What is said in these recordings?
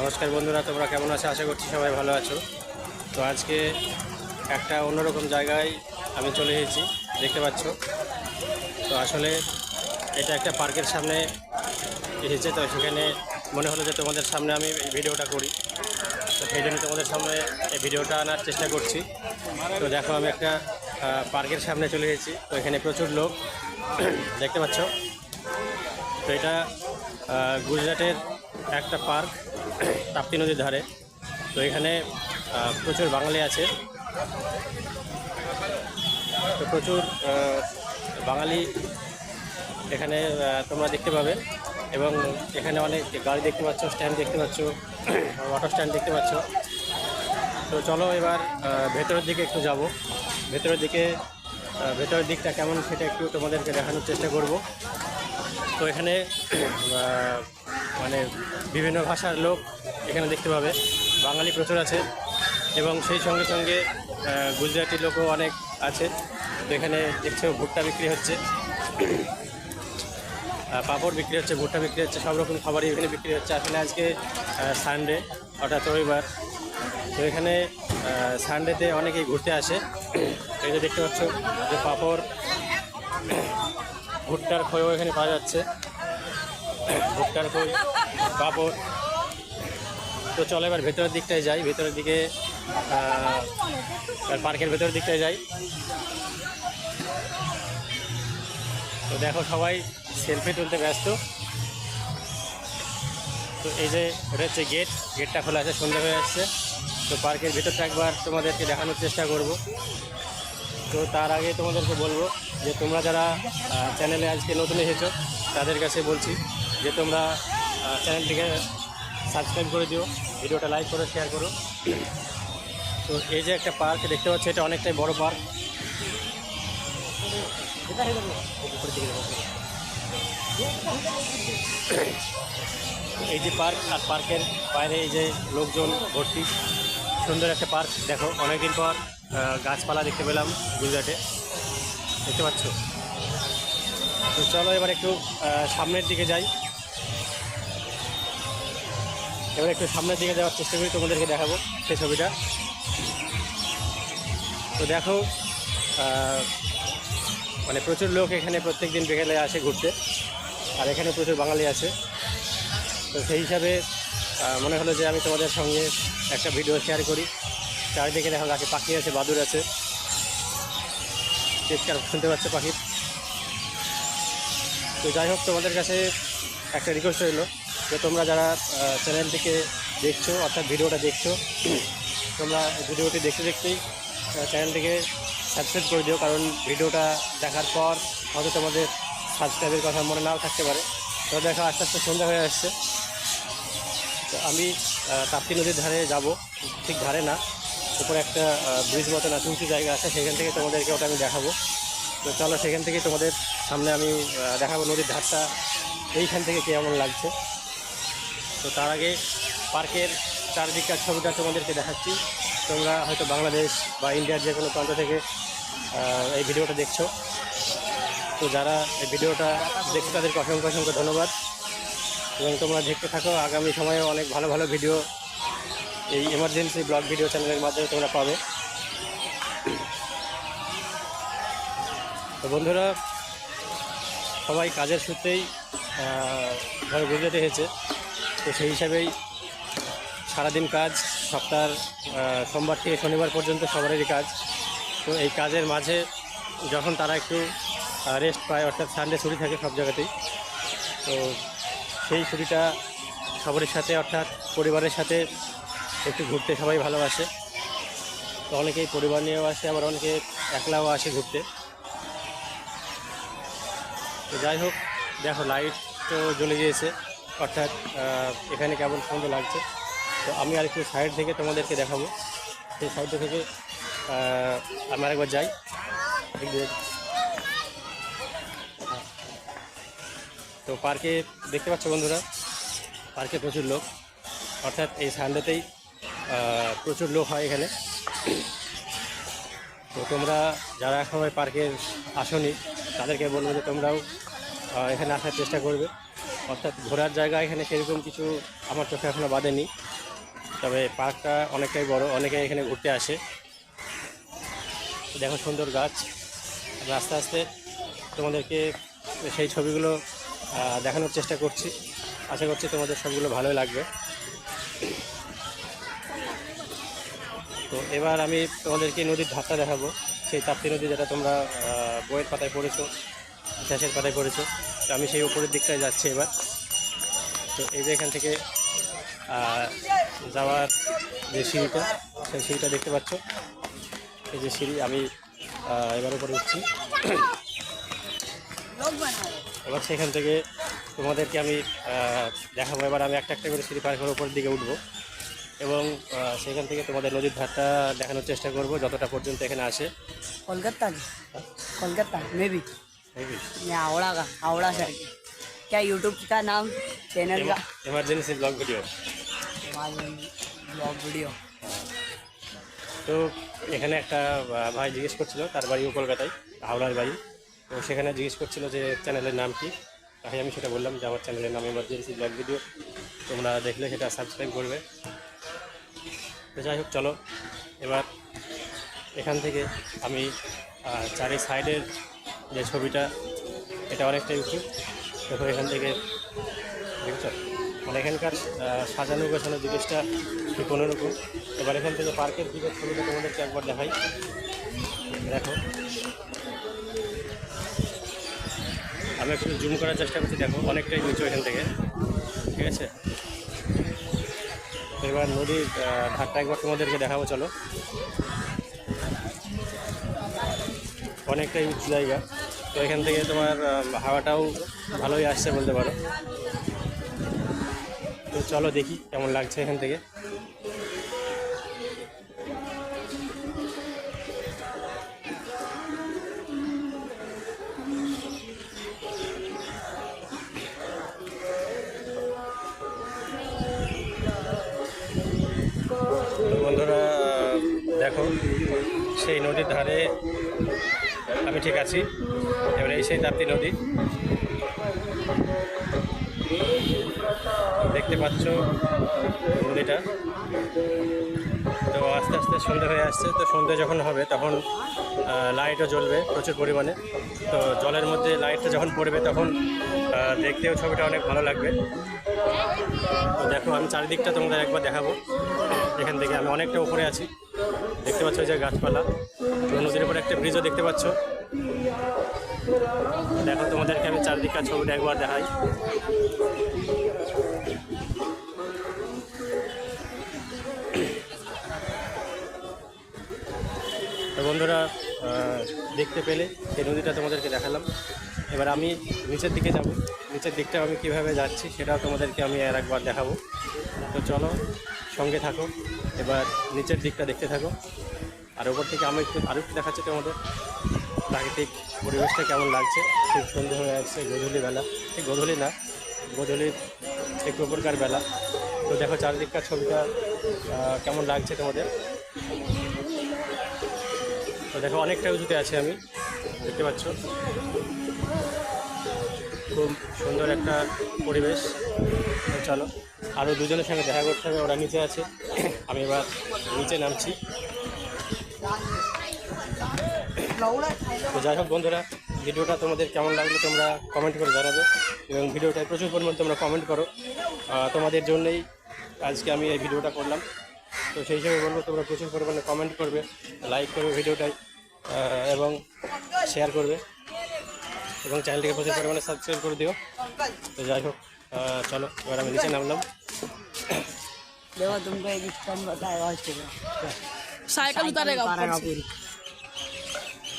নমস্কার বন্ধুরা, তোমরা কেমন আছো? আশা করছি সবাই ভালো আছো। তো আজকে একটা অন্যরকম জায়গায় আমি চলে এসেছি, দেখতে পাচ্ছ। তো আসলে এটা একটা পার্কের সামনে এসেছে, তো সেখানে মনে হলো যে তোমাদের সামনে আমি এই ভিডিওটা করি। তো সেই জন্য তোমাদের সামনে এই ভিডিওটা আনার চেষ্টা করছি। তো দেখো, আমি একটা পার্কের সামনে চলে এসেছি। তো এখানে প্রচুর লোক, দেখতে পাচ্ছ। তো এটা গুজরাটের একটা পার্ক। তাপ্তি নদীর ধারে। তো এখানে প্রচুর বাঙালি আছে। তো প্রচুর বাঙালি এখানে তোমরা দেখতে পাবে। এবং এখানে অনেক গাড়ি দেখতে পাচ্ছ, স্ট্যান্ড দেখতে পাচ্ছ অটো স্ট্যান্ড দেখতে পাচ্ছ। তো চলো এবার ভেতরের দিকে একটু যাব। ভেতরের দিকে ভেতরের দিকটা কেমন সেটা একটু তোমাদেরকে দেখানোর চেষ্টা করব। তো এখানে মানে বিভিন্ন ভাষার লোক এখানে দেখতে পাবে। বাঙালি প্রচুর আছে এবং সেই সঙ্গে সঙ্গে গুজরাটি লোকও অনেক আছে। তো এখানে দেখছ ভুট্টা বিক্রি হচ্ছে। পাপড় বিক্রি হচ্ছে, ভুট্টা বিক্রি হচ্ছে, সব রকম খাবারই এখানে বিক্রি হচ্ছে। আসলে আজকে সানডে অর্থাৎ রবিবার। তো এখানে সানডেতে অনেকেই ঘুরতে আসে। এই যে দেখতে পাচ্ছ যে পাপড়, ভুট্টার খইও এখানে পাওয়া যাচ্ছে। ভুট্টার খই পাঁপড়। তো চলো এবার ভেতরের দিকটায় যাই, ভেতরের দিকে পার্কের ভেতরের দিকটায় যাই। তো দেখো সবাই সেলফি তুলতে ব্যস্ত। তো এই যে এটা হচ্ছে গেট গেটটা খোলা আছে সন্ধ্যা হয়ে যাচ্ছে তো পার্কের ভেতরটা একবার তোমাদেরকে দেখানোর চেষ্টা করব। তো তার আগে তোমাদেরকে বলব যে তোমরা যারা চ্যানেলে আজকে নতুন এসেছ, তাদের কাছে বলছি যে তোমরা চ্যানেলটিকে সাবস্ক্রাইব করে দিও, ভিডিওটা লাইক করো শেয়ার করো। তো এই যে একটা পার্ক দেখতে পাচ্ছি, এটা অনেকটাই বড় পার্ক। এই যে পার্ক আর পার্কের বাইরে এই যে লোকজন ভর্তি। সুন্দর একটা পার্ক, দেখো, অনেকদিন পর গাছপালা দেখতে পেলাম গুজরাটে। দেখতে পাচ্ছ? তো চলো এবার একটু সামনের দিকে যাই। এবার একটু সামনের দিকে যাওয়ার চেষ্টা করি, তোমাদেরকে দেখাবো সেই ছবিটা। তো দেখো মানে প্রচুর লোক এখানে প্রত্যেক দিন বিকেলে আসে ঘুরতে, আর এখানে প্রচুর বাঙালি আছে। তো সেই হিসাবে মনে হলো যে আমি তোমাদের সঙ্গে একটা ভিডিও শেয়ার করি। চারিদিকে দেখা গাছে পাখি আছে, বাদুর আছে। চিৎকার শুনতে পাচ্ছে পাখির? তো যাই হোক, তোমাদের কাছে একটা রিকোয়েস্ট রইল। যে তোমরা যারা চ্যানেলটিকে দেখছ, অর্থাৎ ভিডিওটা দেখছ, তোমরা ভিডিওটি দেখতে দেখতেই চ্যানেলটিকে সাবস্ক্রাইব করে দিও, কারণ ভিডিওটা দেখার পর হয়তো তোমাদের সাবস্ক্রাইবের কথা মনে নাও থাকতে পারে। তো দেখো, আস্তে আস্তে সন্ধ্যা হয়ে আসছে। তো আমি তাপ্তি নদীর ধারে যাব। ঠিক ধারে না, উপরে একটা ব্রিজ মতন আছে, উঁচু জায়গা আছে, সেখান থেকে তোমাদেরকে ওটা আমি দেখাবো। তো চলো, সেখান থেকে তোমাদের সামনে আমি দেখাবো নদীর ধারটা, এইখান থেকে কেমন লাগছে। তো তার আগে পার্কের চারদিককার ছবিটা তোমাদেরকে দেখাচ্ছি। তোমরা হয়তো বাংলাদেশ বা ইন্ডিয়ার যে কোনো প্রান্ত থেকে এই ভিডিওটা দেখছ। তো যারা এই ভিডিওটা দেখছ, তাদেরকে অসংখ্য অসংখ্য ধন্যবাদ। এবং তোমরা দেখতে থাকো, আগামী সময়ে অনেক ভালো ভালো ভিডিও, এই এমার্জেন্সি ব্লগ ভিডিও চ্যানেলের মাধ্যমে তোমরা পাবে। তো বন্ধুরা, সবাই কাজের সূত্রেই ঘরে গুজরাটে এসেছে তো সেই হিসাবেই সারাদিন কাজ সপ্তাহের আহ, সোমবার থেকে শনিবার পর্যন্ত সবারই কাজ। তো এই কাজের মাঝে যখন তারা একটু রেস্ট পায় অর্থাৎ সানডে ছুটি থাকে সব জায়গাতেই তো সেই ছুটিটা সবারই সাথে অর্থাৎ পরিবারের সাথে একটু ঘুরতে সবাই ভালোবাসে। তো অনেকেই পরিবার নিয়েও আসে আবার অনেকে একলাও আসে ঘুরতে। তো যাই হোক দেখো লাইট তো জ্বলে গিয়েছে। অর্থাৎ এখানে কেমন সুন্দর লাগছে। তো আমি আর একটু সাইড থেকে তোমাদেরকে দেখাবো। সেই সাইড থেকে আমি আরেকবার যাই। তো পার্কে দেখতে পাচ্ছ বন্ধুরা, পার্কে প্রচুর লোক। অর্থাৎ এই সানডেতেই প্রচুর লোক হয় এখানে। তো তোমরা যারা এখন পার্কে আসনি, তাদেরকে বলব যে তোমরাও এখানে আসার চেষ্টা করবে। অর্থাৎ ঘোরার জায়গা এখানে সেরকম কিছু আমার চোখে এখনও বাঁধেনি। তবে পার্কটা অনেকটাই বড় অনেকে এখানে ঘুরতে আসে। দেখো সুন্দর গাছ। আস্তে আস্তে তোমাদেরকে সেই ছবিগুলো দেখানোর চেষ্টা করছি। আশা করছি তোমাদের সবগুলো ভালোই লাগবে। তো এবার আমি তোমাদেরকে নদীর ধারটা দেখাবো। সেই তাপ্তি নদী যেটা তোমরা বইয়ের পাতায় পড়েছো ইতিহাসের পাতায় পড়েছো। তো আমি সেই উপরের দিকটায় যাচ্ছি এবার। তো এই যে এখান থেকে যাওয়ার যে সিঁড়িটা, সেই সিঁড়িটা দেখতে পাচ্ছ। এই যে সিঁড়ি, আমি এবার উপরে উঠছি। এবার সেখান থেকে তোমাদেরকে আমি দেখাবো। এবার আমি একটা একটা করে সিঁড়ি পার করে উপরের দিকে উঠবো। এবং সেখান থেকে তোমাদের নদীর ধারটা দেখানোর চেষ্টা করব, যতটা পর্যন্ত এখানে আসে। কলকাতা? কলকাতা মেবি में भी मैं हावड़ा का हावड़ा शहर की क्या यूट्यूब का नाम चैनल का emergency blog video blog video তো এখানে একটা আহ, ভাই জিজ্ঞেস করছিল তার বাড়িও কলকাতায় হাওড়ার বাড়ি তো সেখানে জিজ্ঞেস করছিল যে চ্যানেলের নাম কি তাই আমি সেটা বললাম যে আমার চ্যানেলের নাম এমার্জেন্সি ব্লগ ভিডিও তোমরা দেখলে সেটা সাবস্ক্রাইব করবে তো যাই হোক চলো এবার এখান থেকে আমি আহ, চারি সাইডের যে ছবিটা, এটা অনেকটাই উঁচু দেখো এখান থেকে, দেখছ? মানে এখানকার সাজানো গোছানো জিনিসটা ঠিক কোনোরকম এবার এখান থেকে পার্কের দিকের ছবিটা তোমাদেরকে একবার দেখাই। দেখো। আমি একটু জুম করার চেষ্টা করছি, দেখো, অনেকটাই নিচু এখান থেকে। ঠিক আছে? এবার নদীর ধারটা একবার তোমাদেরকে দেখাবো, চলো। অনেকটাই জায়গা। তো এখান থেকে তোমার হাওয়াটাও ভালোই আসছে বলতে পারো। তো চলো দেখি কেমন লাগছে এখান থেকে। বন্ধুরা দেখো, সেই নদীর ধারে আমি ঠিক আছি। এবার এই সেই তাপ্তি নদী। দেখতে পাচ্ছ নদীটা। তো আস্তে আস্তে সন্ধে হয়ে আসছে। তো সন্ধে যখন হবে, তখন লাইটও জ্বলবে প্রচুর পরিমাণে। তো জলের মধ্যে লাইটটা যখন পড়বে, তখন দেখতেও ছবিটা অনেক ভালো লাগবে। তো দেখো, আমি চারিদিকটা তোমাদের একবার দেখাবো। এখান থেকে আমি অনেকটা উপরে আছি। দেখতে পাচ্ছ যে গাছপালা। নদীর উপরে একটা ব্রিজও দেখতে পাচ্ছ। দেখো, তোমাদেরকে আমি চারিদিককার ছবিটা একবার দেখাই। তো বন্ধুরা দেখতে পেলে সেই নদীটা তোমাদেরকে দেখালাম। এবার আমি নিচের দিকে যাব। নিচের দিকটা আমি কীভাবে যাচ্ছি সেটাও তোমাদেরকে আমি আর একবার দেখাবো। তো চলো, সঙ্গে থাকো। এবার নিচের দিকটা দেখতে থাকো। আর ওপর থেকে আমি একটু আরও দেখাচ্ছি তোমাদের। প্রাকৃতিক পরিবেশটা কেমন লাগছে? খুব সুন্দর হয়ে আসছে গধূলি বেলা। ঠিক গধূলি না গধূলির একটু উপরকার বেলা। তো দেখো চারিদিককার ছবিটা কেমন লাগছে তোমাদের? তো দেখো অনেকটা উঁচুতে আছি আমি, দেখতে পাচ্ছ? খুব সুন্দর একটা পরিবেশ। চলো আরও দুজনের সঙ্গে দেখা করতে হবে, ওরা নিচে আছে। আমি এবার নিচে নামছি। তো যাই হোক বন্ধুরা ভিডিওটা তোমাদের কেমন লাগলো তোমরা কমেন্ট করে জানাবে এবং ভিডিওটায় প্রচুর পরিমাণে তোমরা কমেন্ট করো আহ, তোমাদের জন্যই আজকে আমি এই ভিডিওটা করলাম তো সেই হিসেবে বলবো তোমরা প্রচুর পরিমাণে কমেন্ট করবে লাইক করবে ভিডিওটাই আহ, এবং শেয়ার করবে এবং চ্যানেলটিকে প্রচুর পরিমাণে সাবস্ক্রাইব করে দিও তো যাই হোক আহ, চলো এবার আমি নিচে নামলাম देखो तुमको एक स्टैंड बताएगा और चुका साइकिल उतारेगा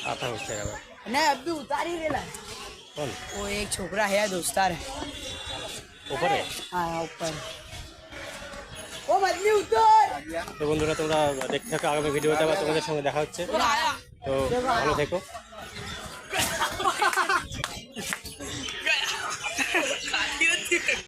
આથાઉસ ও বদলি উত্তর। তো বন্ধুরা তোমরা দেখতে থাকো আগামী ভিডিওতে আবার তোমাদের সঙ্গে দেখা হচ্ছে। তো ভালো থেকো।